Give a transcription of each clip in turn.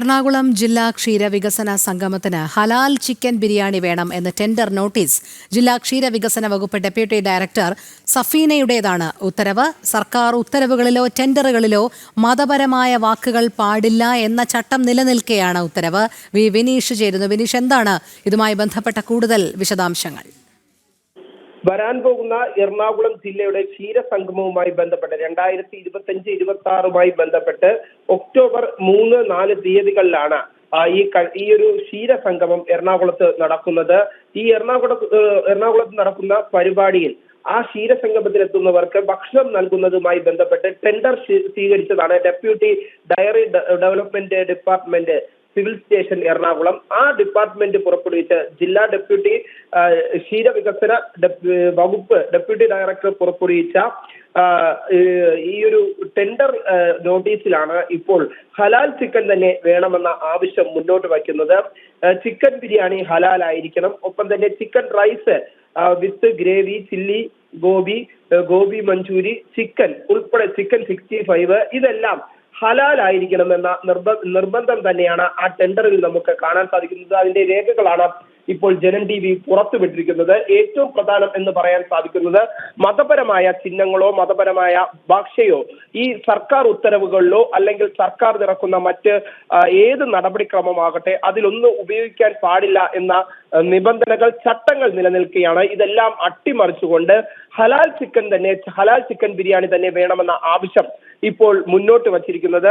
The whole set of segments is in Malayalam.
എറണാകുളം ജില്ലാ ക്ഷീരവികസന സംഗമത്തിന് ഹലാൽ ചിക്കൻ ബിരിയാണി വേണം എന്ന ടെൻഡർ നോട്ടീസ് ജില്ലാ ക്ഷീരവികസന വകുപ്പ് ഡെപ്യൂട്ടി ഡയറക്ടർ സഫീനയുടേതാണ് ഉത്തരവ്. സർക്കാർ ഉത്തരവുകളിലോ ടെൻഡറുകളിലോ മതപരമായ വാക്കുകൾ പാടില്ല എന്ന ചട്ടം നിലനിൽക്കെയാണ് ഉത്തരവ്. വി വിനീഷ് ചേരുന്നു. വിനീഷ് എന്താണ്? ഇതുമായി ബന്ധപ്പെട്ട കൂടുതൽ വിശദാംശങ്ങൾ. വരാൻ പോകുന്ന എറണാകുളം ജില്ലയുടെ ക്ഷീരസംഗമവുമായി ബന്ധപ്പെട്ട് രണ്ടായിരത്തി ഇരുപത്തഞ്ച് ഇരുപത്തി ആറുമായി ബന്ധപ്പെട്ട് ഒക്ടോബർ മൂന്ന് നാല് തീയതികളിലാണ് ഈ ഈ ഒരു ക്ഷീരസംഗമം എറണാകുളത്ത് നടക്കുന്നത്. ഈ എറണാകുളത്ത് എറണാകുളത്ത് നടക്കുന്ന പരിപാടിയിൽ ആ ക്ഷീരസംഗമത്തിലെത്തുന്നവർക്ക് ഭക്ഷണം നൽകുന്നതുമായി ബന്ധപ്പെട്ട് ടെൻഡർ സ്വീ- സ്വീകരിച്ചതാണ് deputy dairy development department civil station Ernakulam ആ ഡിപ്പാർട്ട്മെന്റ് പുറപ്പെടുവിച്ച ജില്ലാ ഡെപ്യൂട്ടി ക്ഷീരവികസന വകുപ്പ് ഡെപ്യൂട്ടി ഡയറക്ടർ പുറപ്പെടുവിച്ച ഈ ഒരു ടെൻഡർ നോട്ടീസിലാണ് ഇപ്പോൾ ഹലാൽ ചിക്കൻ തന്നെ വേണമെന്ന ആവശ്യം മുന്നോട്ട് വയ്ക്കുന്നത്. ചിക്കൻ ബിരിയാണി ഹലാൽ ആയിരിക്കണം ഒപ്പം തന്നെ chicken rice with gravy chilli gobi gobi manchurian chicken ഉൾപ്പെടെ ചിക്കൻ സിക്സ്റ്റി ഫൈവ് ഇതെല്ലാം ഹലാൽ ആയിരിക്കണമെന്ന നിർബ നിർബന്ധം തന്നെയാണ് ആ ടെൻഡറിൽ നമുക്ക് കാണാൻ സാധിക്കുന്നത്. അതിന്റെ രേഖകളാണ് ഇപ്പോൾ ജനം ടി വി പുറത്തുവിട്ടിരിക്കുന്നത് ഏറ്റവും പ്രധാനം എന്ന് പറയാൻ സാധിക്കുന്നത് മതപരമായ ചിഹ്നങ്ങളോ മതപരമായ ഭാഷയോ ഈ സർക്കാർ ഉത്തരവുകളിലോ അല്ലെങ്കിൽ സർക്കാർ നിറക്കുന്ന മറ്റ് ഏത് നടപടിക്രമമാകട്ടെ അതിലൊന്നും ഉപയോഗിക്കാൻ പാടില്ല എന്ന നിബന്ധനകൾ ചട്ടങ്ങൾ നിലനിൽക്കുകയാണ്. ഇതെല്ലാം അട്ടിമറിച്ചുകൊണ്ട് ഹലാൽ ചിക്കൻ തന്നെ ഹലാൽ ചിക്കൻ ബിരിയാണി തന്നെ വേണമെന്ന ആവശ്യം ഇപ്പോൾ മുന്നോട്ട് വച്ചിരിക്കുന്നത്.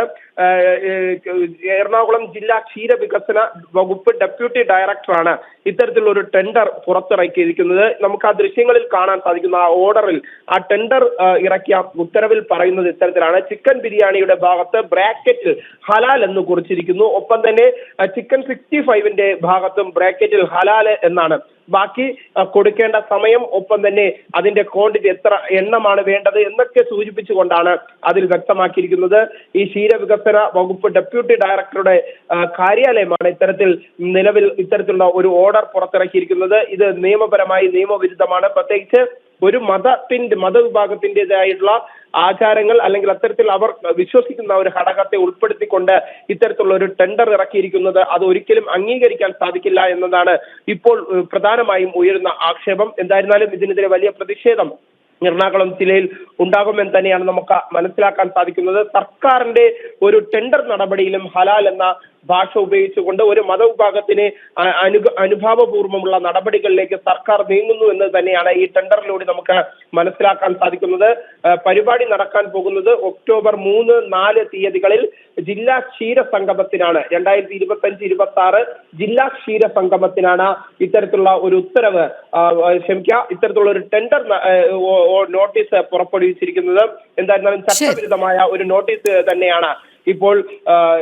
എറണാകുളം ജില്ലാ ക്ഷീരവികസന വകുപ്പ് ഡെപ്യൂട്ടി ഡയറക്ടറാണ് ഇത്തരത്തിലുള്ള ഒരു ടെൻഡർ പുറത്തിറക്കിയിരിക്കുന്നത്. നമുക്ക് ആ ദൃശ്യങ്ങളിൽ കാണാൻ സാധിക്കുന്ന ആ ഓർഡറിൽ ആ ടെൻഡർ ഇറക്കിയ ഉത്തരവിൽ പറയുന്നത് ഇത്തരത്തിലാണ്. ചിക്കൻ ബിരിയാണിയുടെ ഭാഗത്ത് ബ്രാക്കറ്റിൽ ഹലാൽ എന്ന് കുറിച്ചിരിക്കുന്നു. ഒപ്പം തന്നെ ചിക്കൻ സിക്സ്റ്റി ഫൈവിന്റെ ഭാഗത്തും ബ്രാക്കറ്റിൽ ഹലാൽ എന്നാണ് ബാക്കി കൊടുക്കേണ്ട സമയം ഒപ്പം തന്നെ അതിന്റെ ക്വാണ്ടിറ്റി എത്ര എണ്ണമാണ് വേണ്ടത് എന്നൊക്കെ സൂചിപ്പിച്ചുകൊണ്ടാണ് അതിൽ വ്യക്തമാക്കിയിരിക്കുന്നത്. ഈ ക്ഷീരവികസന വകുപ്പ് ഡെപ്യൂട്ടി ഡയറക്ടറുടെ കാര്യാലയമാണ് ഇത്തരത്തിൽ നിലവിൽ ഇത്തരത്തിലുള്ള ഒരു ഓർഡർ പുറത്തിറക്കിയിരിക്കുന്നത്. ഇത് നിയമപരമായി നിയമവിരുദ്ധമാണ്. പ്രത്യേകിച്ച് ഒരു മതത്തിന്റെ മതവിഭാഗത്തിന്റെതായിട്ടുള്ള ആചാരങ്ങൾ അല്ലെങ്കിൽ അത്തരത്തിൽ അവർ വിശ്വസിക്കുന്ന ഒരു ഘടകത്തെ ഉൾപ്പെടുത്തിക്കൊണ്ട് ഇത്തരത്തിലുള്ള ഒരു ടെൻഡർ ഇറക്കിയിരിക്കുന്നത് അത് ഒരിക്കലും അംഗീകരിക്കാൻ സാധിക്കില്ല എന്നതാണ് ഇപ്പോൾ പ്രധാനമായും ഉയരുന്ന ആക്ഷേപം. എന്തായിരുന്നാലും ഇതിനെതിരെ വലിയ പ്രതിഷേധം എറണാകുളം ജില്ലയിൽ ഉണ്ടാകുമെന്ന് തന്നെയാണ് നമുക്ക് മനസ്സിലാക്കാൻ സാധിക്കുന്നത്. സർക്കാരിന്റെ ഒരു ടെൻഡർ നടപടിയിലും ഹലാൽ എന്ന ഭാഷ ഉപയോഗിച്ചുകൊണ്ട് ഒരു മതവിഭാഗത്തിന് അനു അനുഭാവപൂർവമുള്ള നടപടികളിലേക്ക് സർക്കാർ നീങ്ങുന്നു എന്ന് തന്നെയാണ് ഈ ടെൻഡറിലൂടെ നമുക്ക് മനസ്സിലാക്കാൻ സാധിക്കുന്നത്. പരിപാടി നടക്കാൻ പോകുന്നത് ഒക്ടോബർ മൂന്ന് നാല് തീയതികളിൽ ജില്ലാ ക്ഷീര സംഗമത്തിനാണ്. രണ്ടായിരത്തി ഇരുപത്തി അഞ്ച് ഇരുപത്തി ആറ് ജില്ലാ ക്ഷീര സംഗമത്തിനാണ് ഇത്തരത്തിലുള്ള ഒരു ഉത്തരവ്. ക്ഷമിക്കുക ഇത്തരത്തിലുള്ള ഒരു ടെൻഡർ നോട്ടീസ് പുറപ്പെടുവിച്ചിരിക്കുന്നത്. എന്തായിരുന്നാലും ചട്ടവിരുദ്ധമായ ഒരു നോട്ടീസ് തന്നെയാണ് ഇപ്പോൾ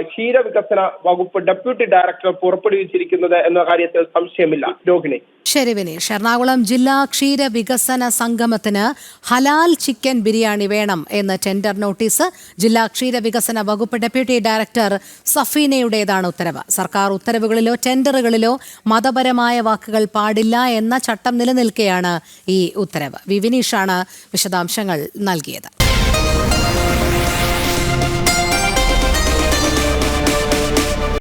ക്ഷീര ക്ഷീരവികസന വകുപ്പ് ഡെപ്യൂട്ടി ഡയറക്ടർ പുറപ്പെടുവിച്ചിരിക്കുന്നത് എന്ന കാര്യത്തിൽ സംശയമില്ല. രോഹിണി. ശരി വിനീഷ്. എറണാകുളം ജില്ലാ ക്ഷീര വികസന സംഗമത്തിന് ഹലാൽ ചിക്കൻ ബിരിയാണി വേണം എന്ന ടെൻഡർ നോട്ടീസ് ജില്ലാ ക്ഷീര വികസന വകുപ്പ് ഡെപ്യൂട്ടി ഡയറക്ടർ സഫീനയുടേതാണ് ഉത്തരവ്. സർക്കാർ ഉത്തരവുകളിലോ ടെൻഡറുകളിലോ മതപരമായ വാക്കുകൾ പാടില്ല എന്ന ചട്ടം നിലനിൽക്കെയാണ് ഈ ഉത്തരവ്. വിനീഷാണ് വിശദാംശങ്ങൾ നൽകിയത്.